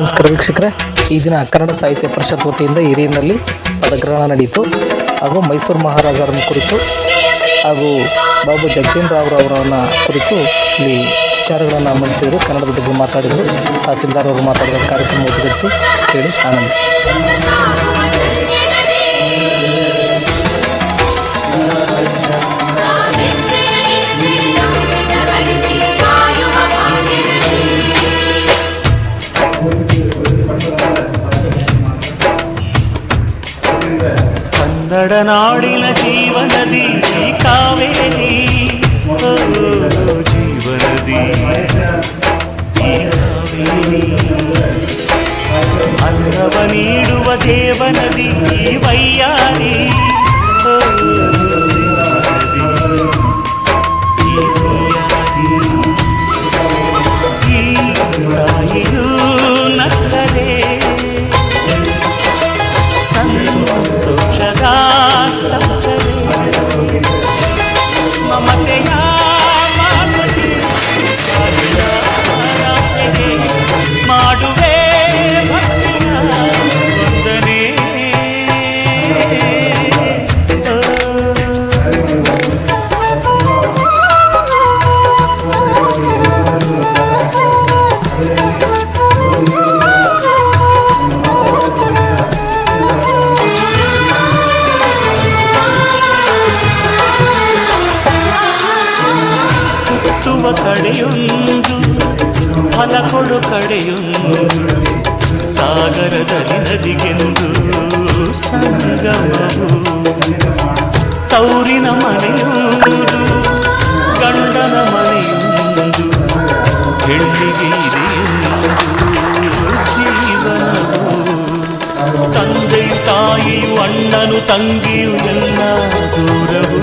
ನಮಸ್ಕಾರ ವೀಕ್ಷಕರೇ. ಈ ದಿನ ಕನ್ನಡ ಸಾಹಿತ್ಯ ಪರಿಷತ್ ವತಿಯಿಂದ ಹಿರಿಯನಲ್ಲಿ ಪದಗ್ರಹಣ ನಡೆಯಿತು ಹಾಗೂ ಮೈಸೂರು ಮಹಾರಾಜರನ್ನು ಕುರಿತು ಹಾಗೂ ಬಾಬು ಅವರನ್ನ ಕುರಿತು ಇಲ್ಲಿ ವಿಚಾರಗಳನ್ನು ಮಂಡಿಸಿದರು. ಕನ್ನಡದ ಬಗ್ಗೆ ಮಾತಾಡಿದರು. ತಹಸೀಲ್ದಾರ್ ಅವರು ಮಾತಾಡಿದ ಕಾರ್ಯಕ್ರಮ ಉದ್ಘಾಟಿಸಿ ಕೇಳಿ ಆನಂದಿಸಿ. నడనాడిన జీవనది కావేరి. జీవనది అందవ నీడువ దేవనది వయ్యారి. ಕಡೆಯೊಂದು ಫಲ ಕೊಡು ಕಡೆಯೊಂದು, ಸಾಗರದಲ್ಲಿ ನದಿಗೆಂದು ಸಂಗಮವು. ತೌರಿನ ಮನೆಯೊಂದು, ಗಂಡನ ಮನೆಯೊಂದು, ಹೆಣ್ಣಿಗೆ ಜೀವನವು. ತಂದೆಯು ತಾಯಿಯು ಅಣ್ಣನು, ತಂಗಿಯು, ಎಲ್ಲ ದೂರವು.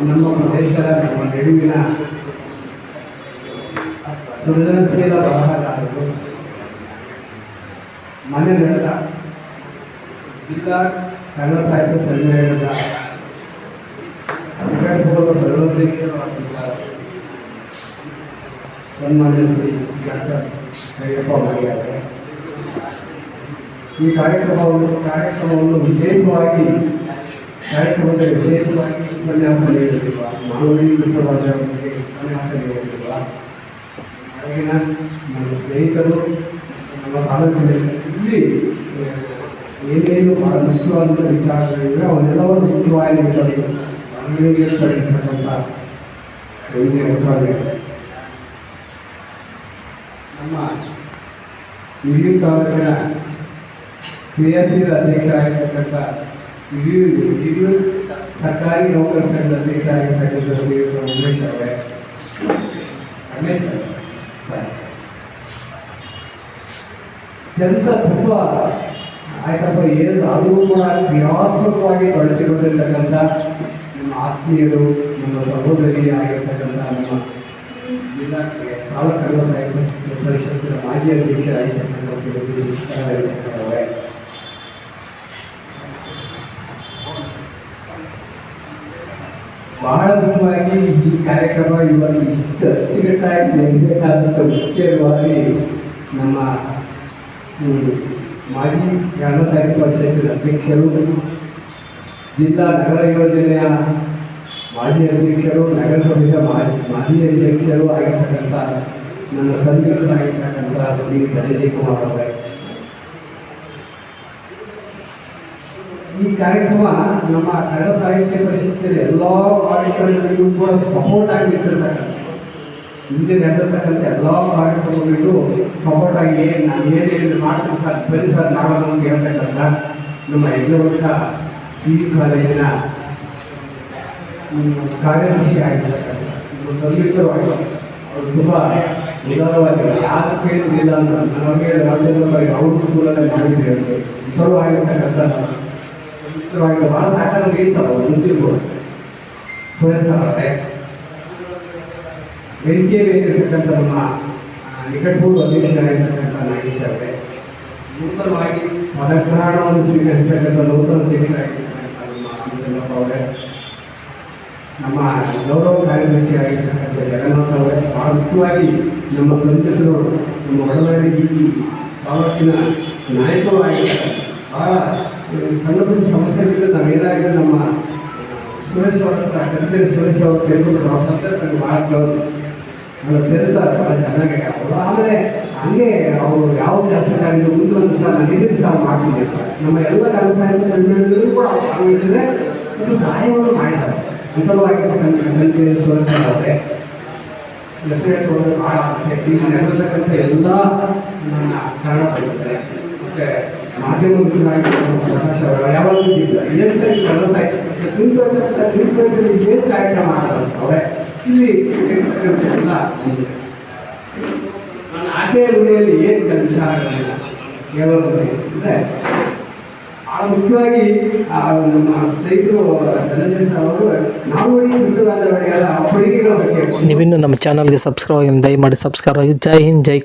ನಮ್ಮ ಪ್ರದೇಶದ ನಮ್ಮ ನಡುವಿನ ಸೃಜನಶೀಲ ಬರಹಗಾರರು ಮನೆ ನಡೆದ ಜಿಲ್ಲಾ ಕನ್ನಡ ಸಾಹಿತ್ಯ ಸಮ್ಮೇಳನದ ನಿಕಟಪೂರ್ವ ಸರ್ವಾಧ್ಯಕ್ಷರು ಆಗಿದ್ದಾರೆ ಸನ್ಮಾನ್ಯ ಶ್ರೀ ಡಾಕ್ಟರ್ ಕರಿಯಪ್ಪ ಮಾಡಿದ್ದಾರೆ ಈ ಕಾರ್ಯಕ್ರಮವನ್ನು ಕಾರ್ಯಕ್ರಮವನ್ನು ವಿಶೇಷವಾಗಿ ಕಾರ್ಯಕ್ರಮದ ವಿಶೇಷವಾಗಿ ಉಪನ್ಯಾಸ ನೀಡಲಿರುವ ಮಾನವೀಕೃತವಾದ ಬಗ್ಗೆ ಉಪನ್ಯಾಸ ನೀಡಲಿರುವ ಹಾಗೆನ ನಮ್ಮ ಸ್ನೇಹಿತರು ನಮ್ಮ ತಾಲೂಕಿನಲ್ಲಿ ಇಲ್ಲಿ ಏನೇನು ಬಹಳ ಮುಖ್ಯವಾದಂಥ ವಿಚಾರಗಳಿವೆ ಅವನ್ನೆಲ್ಲವನ್ನು ಮುಖ್ಯವಾಗಿ ತಂದು ಮನವಿಗೆ ಪಡೆಯತಕ್ಕಂಥ ಗಣ್ಯ ವ್ಯಕ್ತಿಯಾಗಿದ್ದಾರೆ. ನಮ್ಮ ಹಿರಿಯ ತಾಲೂಕಿನ ಕ್ರಿಯಾಶೀಲ ಅಧ್ಯಕ್ಷರಾಗಿರ್ತಕ್ಕಂಥ ಹಿರಿಯ ಸರ್ಕಾರಿ ಸಂಘದ ಅಧ್ಯಕ್ಷರಾಗಿರ್ತಕ್ಕಂಥ ಶ್ರೀಯುತ ಉಮೇಶ್ ಅವರೇ ರಮೇಶ್ ಅವರೇ. ಜನತ ತುಂಬ ಆಯ್ತಪ್ಪ ಏನು ಅದು ಕೂಡ ಕ್ರಿಯಾತ್ಮಕವಾಗಿ ಬಳಸಿಕೊಂಡಿರ್ತಕ್ಕಂಥ ನಮ್ಮ ಆತ್ಮೀಯರು ನಮ್ಮ ಸಹೋದರಿ ಆಗಿರ್ತಕ್ಕಂಥ ಜಿಲ್ಲಾ ತಾಲೂಕು ಕನ್ನಡ ಪರಿಷತ್ತಿನ ಮಾಜಿ ಅಧ್ಯಕ್ಷರಾಗಿರ್ತಕ್ಕಂಥ ಶ್ರೀಮತಿ ಶಿಕ್ಷಣ ಅವರೇ ಬಹಳ ಮುಖ್ಯವಾಗಿ ಈ ಕಾರ್ಯಕ್ರಮ ಇವತ್ತು ಇಷ್ಟು ಅಚ್ಚುಕಟ್ಟಾಗಿ ನಡೀಬೇಕಾದಂಥ ಮುಖ್ಯವಾಗಿ ನಮ್ಮ ಮಾಜಿ ಕನ್ನಡ ಸಾಹಿತ್ಯ ಪರಿಷತ್ತಿನ ಅಧ್ಯಕ್ಷರು, ಜಿಲ್ಲಾ ನಗರ ಯೋಜನೆಯ ಮಾಜಿ ಅಧ್ಯಕ್ಷರು, ನಗರಸಭೆಯ ಮಾಜಿ ಮಾಜಿ ಅಧ್ಯಕ್ಷರು ಆಗಿರ್ತಕ್ಕಂಥ ನನ್ನ ಸಂಯುಕ್ತರಾಗಿರ್ತಕ್ಕಂಥ ಶ್ರೀ ಧನಂಜಯ ಕುಮಾರ್ ಅವರೇ. ಈ ಕಾರ್ಯಕ್ರಮ ನಮ್ಮ ಕನ್ನಡ ಸಾಹಿತ್ಯ ಪರಿಷತ್ತಿನ ಎಲ್ಲ ಕಾರ್ಯಕ್ರಮಗಳಿಗೂ ಕೂಡ ಸಪೋರ್ಟ್ ಆಗಿರ್ತಕ್ಕಂಥ ಹಿಂದೆ ನಡೆದಿರ್ತಕ್ಕಂಥ ಎಲ್ಲ ಕಾರ್ಯಕ್ರಮಗಳಿಗೂ ಸಪೋರ್ಟ್ ಆಗಿ ನಾನು ಏನೇನು ಮಾಡ್ತೀನಿ ಸರ್, ಬನ್ನಿ ಸರ್ ಮಾಡೋಣ ಅಂತ ಹೇಳ್ತಕ್ಕಂಥ ನಮ್ಮ ಯಜ್ಞವರ್ಷ ಪಿ ಯು ಕಾಲೇಜಿನ ಕಾರ್ಯದರ್ಶಿ ಆಗಿರ್ತಕ್ಕಂಥ ಸಂಯುಕ್ತವಾಗಿ, ಅವರು ತುಂಬ ನಿಧಾನವಾಗಿ ಯಾರು ಕೇಳಿದ್ರಿಲ್ಲ ಅಂತ ನಮಗೆ ರಾಜ್ಯದ ಅವ್ರ ಸ್ಕೂಲಲ್ಲಿ ಮಾಡಿದ್ರಿ ಅಂತ. ವಿಫಲವಾಗಿ ಭಾಳ ಸಾಕಾರ ಅವ್ರು ಮುಂದಿರ್ಬೋದು ತೋರಿಸ್ತಾರೆ ವೇದಿಕೆಯಲ್ಲಿ ಇರ್ತಕ್ಕಂಥ ನಮ್ಮ ನಿಕಟ ನಿಕಟಪೂರ್ವ ಅಧ್ಯಕ್ಷರಾಗಿರ್ತಕ್ಕಂಥ ನಾಗೇಶ್ ಅವರೇ ನೂತನವಾಗಿ ಪದಗ್ರಹಣವನ್ನು ಸ್ವೀಕರಿಸತಕ್ಕಂಥ ನೂತನ ಅಧ್ಯಕ್ಷರಾಗಿರ್ತಕ್ಕಂಥ ನಮ್ಮ ಅವರೇ ನಮ್ಮ ಗೌರವ ಕಾರ್ಯದರ್ಶಿಯಾಗಿರ್ತಕ್ಕಂಥ ಜಗನ್ನಾಥ್ ಅವರೇ ಬಹಳ ಮುಖ್ಯವಾಗಿ ನಮ್ಮ ಸಂಸದರು ನಮ್ಮ ಒಡನಾಡಿ ತಾಲೂಕಿನ ಬಹಳ ಆ, ಸಣ್ಣ ಪುಟ್ಟ ಸಮಸ್ಯೆಗಳಿಂದ ನಾವೇನಾಗಿದೆ ನಮ್ಮ ಸುರೇಶ್ ಅವರ ಸುರೇಶ್ ಅವರು ಕೇಳ್ಕೊಂಡು ಅವ್ರ ಹತ್ರ ನನಗೆ ಬಹಳ ಕ್ಲೋಸ್ ಭಾಳ ಚೆನ್ನಾಗಿ ಅವರು ಆಮೇಲೆ ಹಂಗೆ ಅವರು ಯಾವ ಕೆಲಸ ಕಾರ್ಯ ಮುಂದೊಂದು ಸಹ ನಿಧಿಗೆ ಸಹ ಮಾಡ್ತಿದ್ದೆ ನಮ್ಮ ಎಲ್ಲ ಕೆಲಸ ಕೂಡ ಭಾಗವಹಿಸಿದ್ರೆ ಇದು ಸಹಾಯವನ್ನು ಮಾಡಿದ್ದಾರೆ. ಅಂತರವಾಗಿರ್ತಕ್ಕಂಥ ಕಲ್ಪನೆ ಸುರೇಶ್ ಅವರೇ ಭಾಳ ಆಸಕ್ತಿ ನಡೆದಕ್ಕಂಥ ಎಲ್ಲ ನನ್ನ ಕಾರಣ ಬರೀತಾರೆ ಮತ್ತೆ ಮುಖ್ಯವಾಗಿ ನಮ್ಮ ಸ್ನೇಹಿತರು ಧನಂಜಯ ನಾವು ನಮ್ಮ ಚಾನಲ್ಗೆ ಸಬ್ಸ್ಕ್ರೈಬ್ ಆಗಿ ದಯಮಾಡಿ ಸಬ್ಸ್ಕ್ರೈಬ್ ಆಗಿ. ಜೈ ಹಿಂದ್, ಜೈ